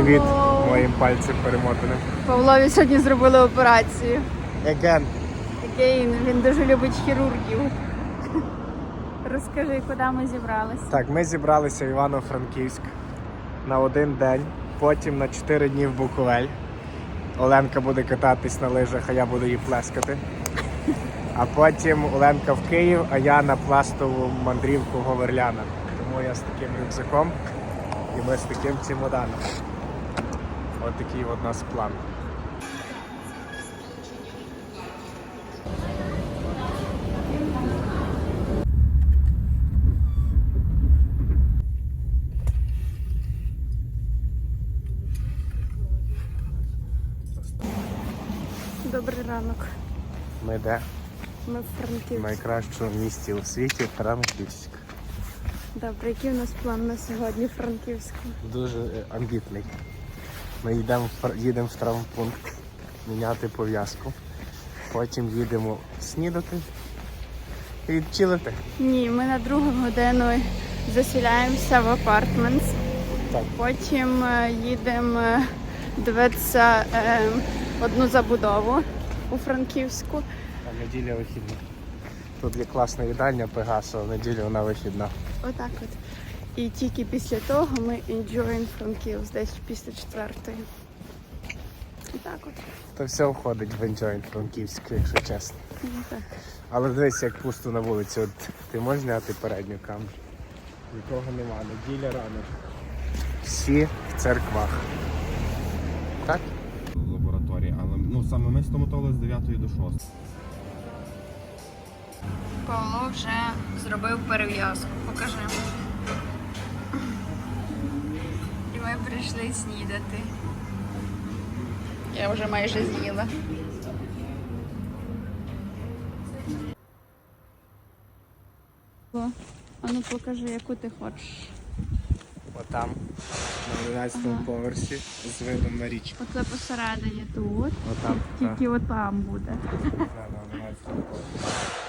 Привіт моїм пальцем перемотаним. Павлові сьогодні зробили операцію. Again. Again, він дуже любить хірургів. Розкажи, куди ми зібралися? Так, ми зібралися в Івано-Франківськ на один день, потім на 4 дні в Буковель. Оленка буде кататись на лижах, а я буду її плескати. А потім Оленка в Київ, а я на пластову мандрівку Говерляна. Тому я з таким рюкзаком і ми з таким чемоданом. От такий от у нас план. Добрий ранок. Ми де? Ми в Франківську. найкращому місті у світі Франківськ. Добре, який у нас план на сьогодні в Франківську? Дуже е, амбітний. Ми йдемо їдемо в травмпункт міняти пов'язку. Потім їдемо снідати і відчилити. Ні, ми на другу годину заселяємося в апартмент. Потім е, їдемо дивитися е, одну забудову у Франківську. А неділя вихідна. Тут є класна їдальня Пегасо, неділю вона вихідна. Отак от. І тільки після того ми enjoying Франківськ, десь після четвертої. І так от. То все входить в Enjoy Франківськ, якщо чесно. Ну, так. Але дивись, як пусто на вулиці. От ти можеш зняти передню камеру? Нікого нема, неділя ранок. Всі в церквах. Так? в лабораторії, але ну саме ми стоматологи з 9 до 6. Павло вже зробив перев'язку. Покажи. Прийшли снідати. Я вже майже з'їла. А ну покажи, яку ти хочеш. Отам, на 11 Ага. поверсі, з видом на річку. Оце посередині тут. Отам. так. Тільки отам буде. Да, на 11 поверсі.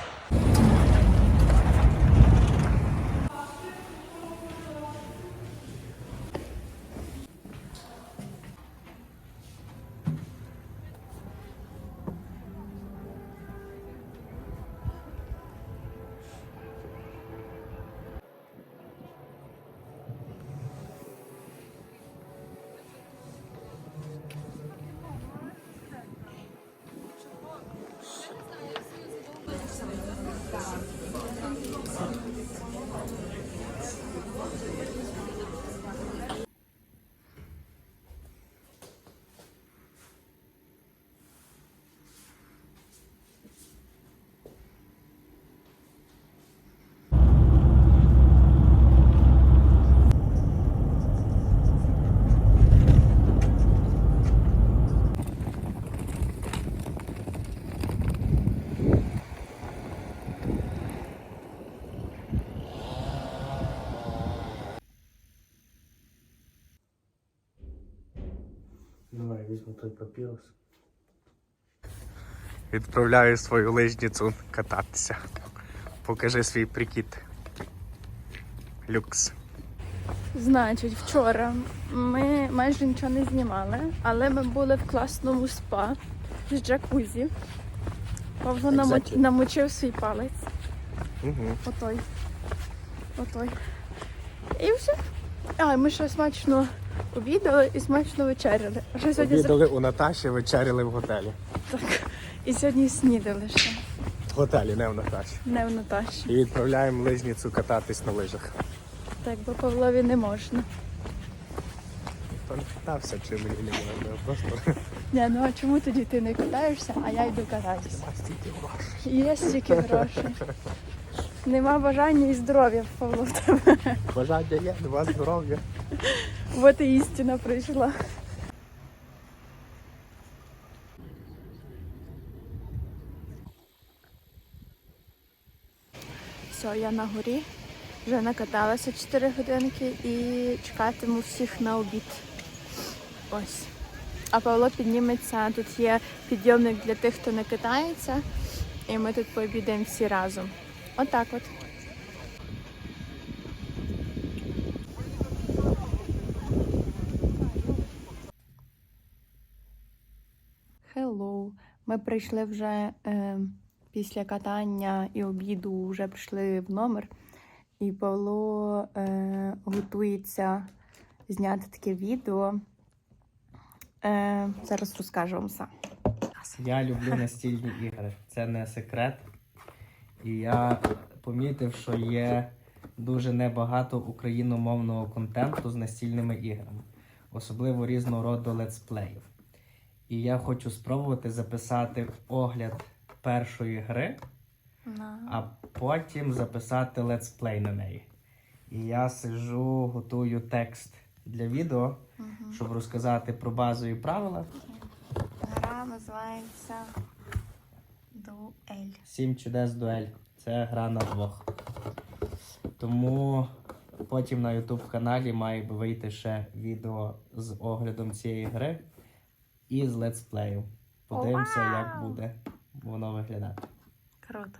Візьму той папірус. Відправляю свою лижницю кататися. Покажи свій прикид. Люкс. Значить, вчора ми майже нічого не знімали, але ми були в класному спа з джакузі. Павло намо- Exactly. намочив свій палець. Угу. Отой. Отой. І все. А, ми ще смачно обідали і смачно вечеряли. Ще сьогодні Обідали у Наташі, вечеряли в готелі. так. І сьогодні снідали ще. В готелі, не в Наташі. Не в Наташі. І відправляємо лижницю кататись на лижах. Так, бо Павлові не можна. Хто не катався, чи мені не можна. Просто Ні, ну а чому тоді ти не катаєшся, а я йду кататися? стільки грошей. Є стільки грошей. Нема бажання і здоров'я Павло в тебе. Бажання є, два здоров'я. От і істина прийшла. Все, я на горі. Вже накаталася 4 годинки і чекатиму всіх на обід. Ось. А Павло підніметься. Тут є підйомник для тих, хто не катається. І ми тут пообідаємо всі разом. Отак от. Ми прийшли вже е, після катання і обіду, вже прийшли в номер, і Павло е, готується зняти таке відео. Е, зараз розкажу вам сам. Я люблю настільні ігри. Це не секрет. І я помітив, що є дуже небагато україномовного контенту з настільними іграми, особливо різного роду летсплеїв. І я хочу спробувати записати огляд першої гри, а потім записати летсплей на неї. І я сижу, готую текст для відео, щоб розказати про базові правила. Гра називається Дуель. Сім чудес дуель. Це гра на двох. Тому потім на YouTube каналі має вийти ще відео з оглядом цієї гри і з летсплею. Подивимося, як буде воно виглядати. Круто.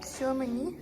Все мені?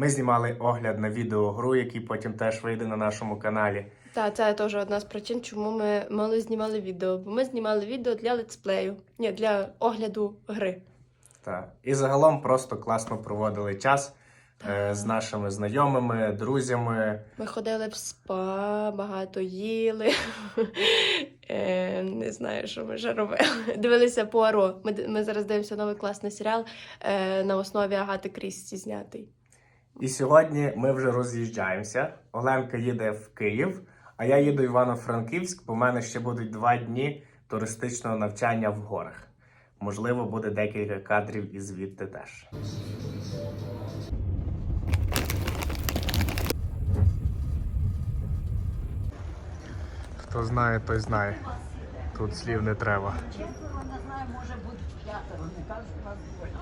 Ми знімали огляд на відеогру, який потім теж вийде на нашому каналі. Так, це теж одна з причин, чому ми мало знімали відео. Бо ми знімали відео для летсплею, ні, для огляду гри. Так. І загалом просто класно проводили час е, з нашими знайомими, друзями. Ми ходили в спа, багато їли. Е, Не знаю, що ми ще робили. Дивилися Пуаро. Ми, ми зараз дивимося новий класний серіал е, на основі Агати Крісті знятий. І сьогодні ми вже роз'їжджаємося. Оленка їде в Київ, а я їду в Івано-Франківськ, бо в мене ще будуть два дні туристичного навчання в горах. Можливо, буде декілька кадрів і звідти теж. Хто знає, той знає. Тут слів не треба.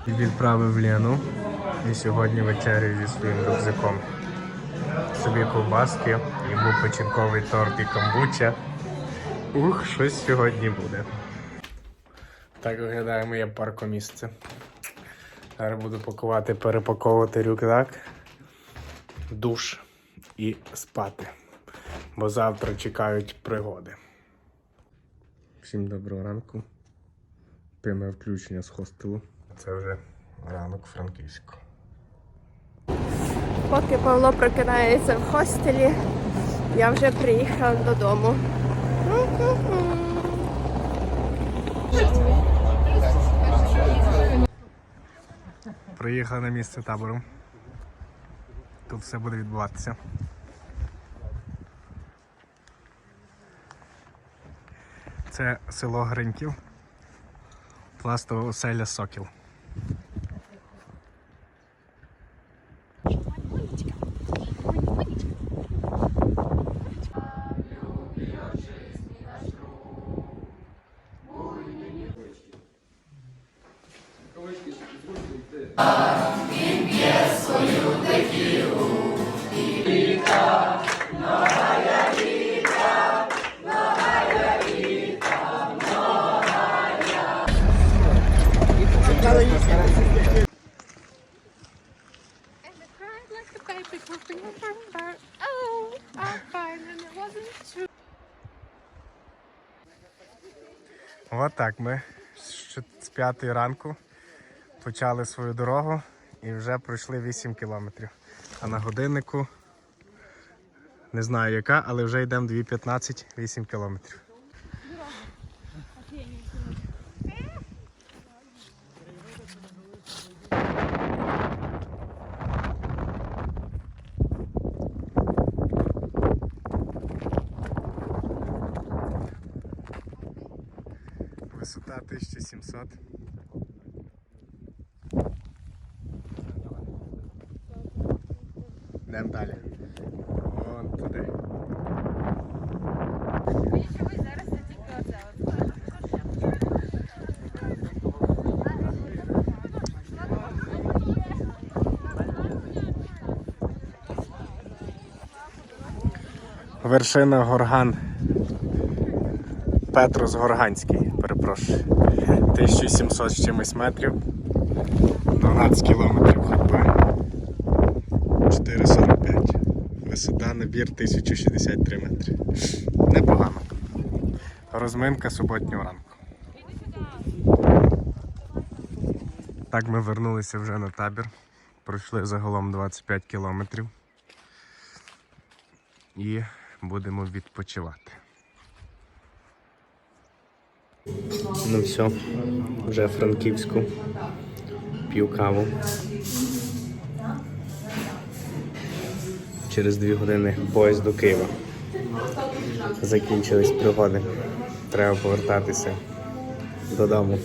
І відправив Лену. І сьогодні вечерю зі своїм рюкзаком. Собі ковбаски, йому печінковий торт і камбуча. Ух, щось сьогодні буде. Так виглядає моє паркомісце. Зараз буду пакувати, перепаковувати рюкзак, душ і спати. Бо завтра чекають пригоди. Всім доброго ранку. Пряме включення з хостелу. Це вже ранок Франківську. Поки Павло прокидається в хостелі, я вже приїхала додому. Приїхали на місце табору. Тут все буде відбуватися. Це село Гриньків, пластова оселя Сокіл. Так ми ще з п'ятої ранку почали свою дорогу і вже пройшли 8 кілометрів. А на годиннику не знаю яка, але вже йдемо 2.15, 8 кілометрів. ціна 1700. Йдемо далі. Вон туди. Вершина горган. Петрос Горганський, перепрошую. 1700 з чимось метрів. 12 кілометрів ходьби. 4,45. Висота набір 1063 метри. Непогано. Розминка суботнього ранку. Так ми вернулися вже на табір. Пройшли загалом 25 кілометрів. І будемо відпочивати. Ну все, вже Франківську. П'ю каву. Через дві години поїзд до Києва. Закінчились пригоди. Треба повертатися додому.